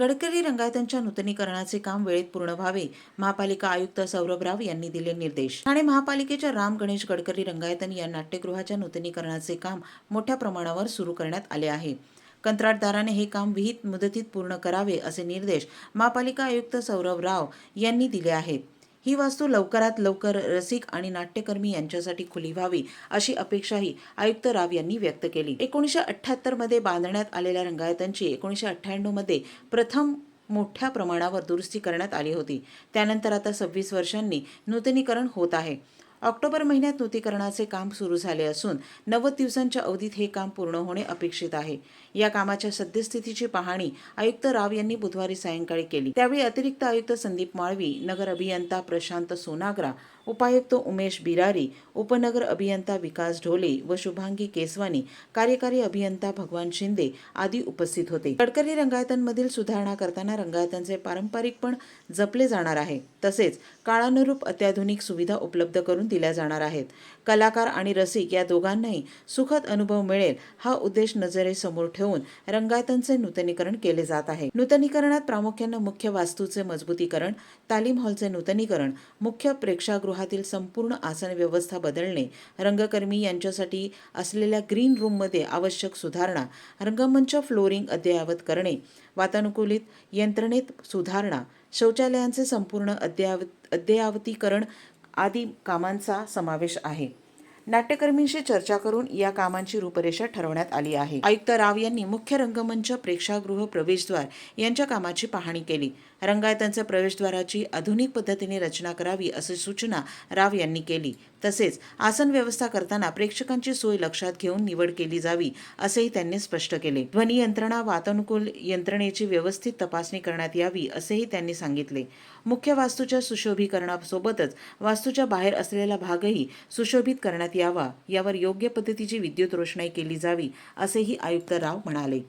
गडकरी रंगायतांच्या नूतनीकरणाचे काम वेळेत पूर्ण व्हावे महापालिका आयुक्त सौरभ राव यांनी दिले निर्देश. ठाणे महापालिकेच्या राम गणेश गडकरी रंगायतन या नाट्यगृहाच्या नूतनीकरणाचे काम मोठ्या प्रमाणावर सुरू करण्यात आले आहे. कंत्राटदाराने हे काम विहित मुदतीत पूर्ण करावे असे निर्देश महापालिका आयुक्त सौरभ राव यांनी दिले आहेत. ही वास्तू लवकरात लवकर रसिक आणि नाट्यकर्मी यांच्यासाठी खुली व्हावी अशी अपेक्षाही आयुक्त राव यांनी व्यक्त केली. एकोणीसशे अठ्ठ्याहत्तरमध्ये बांधण्यात आलेल्या रंगायतांची एकोणीसशे अठ्ठ्याण्णवमध्ये प्रथम मोठ्या प्रमाणावर दुरुस्ती करण्यात आली होती. त्यानंतर आता सव्वीस वर्षांनी नूतनीकरण होत आहे. ऑक्टोबर महिन्यात नूतनीकरणाचे काम सुरू झाले असून नव्वद दिवसांच्या अवधीत हे काम पूर्ण होणे अपेक्षित आहे. या कामाच्या सद्यस्थितीची पाहणी आयुक्त राव यांनी बुधवारी सायंकाळी केली. त्यावेळी अतिरिक्त आयुक्त संदीप माळवी नगर अभियंता प्रशांत सोनाग्रा उपायुक्त उमेश बिरारी उपनगर अभियंता विकास ढोले व शुभांगी केसवानी कार्यकारी अभियंता भगवान शिंदे आदी उपस्थित होते. गडकरी रंगायतांमधील सुधारणा करताना रंगायतांचे पारंपरिकपण जपले जाणार आहे. तसेच काळानुरूप अत्याधुनिक सुविधा उपलब्ध करून दिल्या जाणार आहेत. कलाकार आणि रसिक या दोघांनाही सुखद अनुभव मिळेल हा उद्देश नजरेसमोर ठेवून रंगायतांचे नूतनीकरण केले जात आहे. नूतनीकरणात प्रामुख्याने मुख्य वास्तूचे मजबूतीकरण तालीम हॉलचे नूतनीकरण मुख्य प्रेक्षागृहातील संपूर्ण आसन व्यवस्था बदलणे रंगकर्मी यांच्यासाठी असलेल्या ग्रीन रूममध्ये आवश्यक सुधारणा रंगमंच फ्लोरिंग अद्ययावत करणे वातानुकूलित यंत्रणेत सुधारणा शौचालयांचे संपूर्ण अद्ययावत अद्ययावतीकरण आदी कामांचा समावेश आहे. नाट्यकर्मींशी चर्चा करून या कामांची रूपरेषा ठरवण्यात आली आहे. आयुक्त राव यांनी मुख्य रंगमंच प्रेक्षागृह प्रवेशद्वार यांच्या कामाची पाहणी केली. रंगायतांच्या प्रवेशद्वाराची आधुनिक पद्धतीने रचना करावी अशी सूचना राव यांनी केली. तसेच आसन व्यवस्था करताना प्रेक्षकांची सोय लक्षात घेऊन निवड केली जावी असेही त्यांनी स्पष्ट केले. ध्वनी यंत्रणा वातानुकूल यंत्रणेची व्यवस्थित तपासणी करण्यात यावी असेही त्यांनी सांगितले. मुख्य वास्तूच्या सुशोभीकरणासोबतच वास्तूच्या बाहेर असलेला भागही सुशोभित करण्यात यावा यावर योग्य पद्धतीची विद्युत रोषणाई केली जावी असेही आयुक्त राव म्हणाले.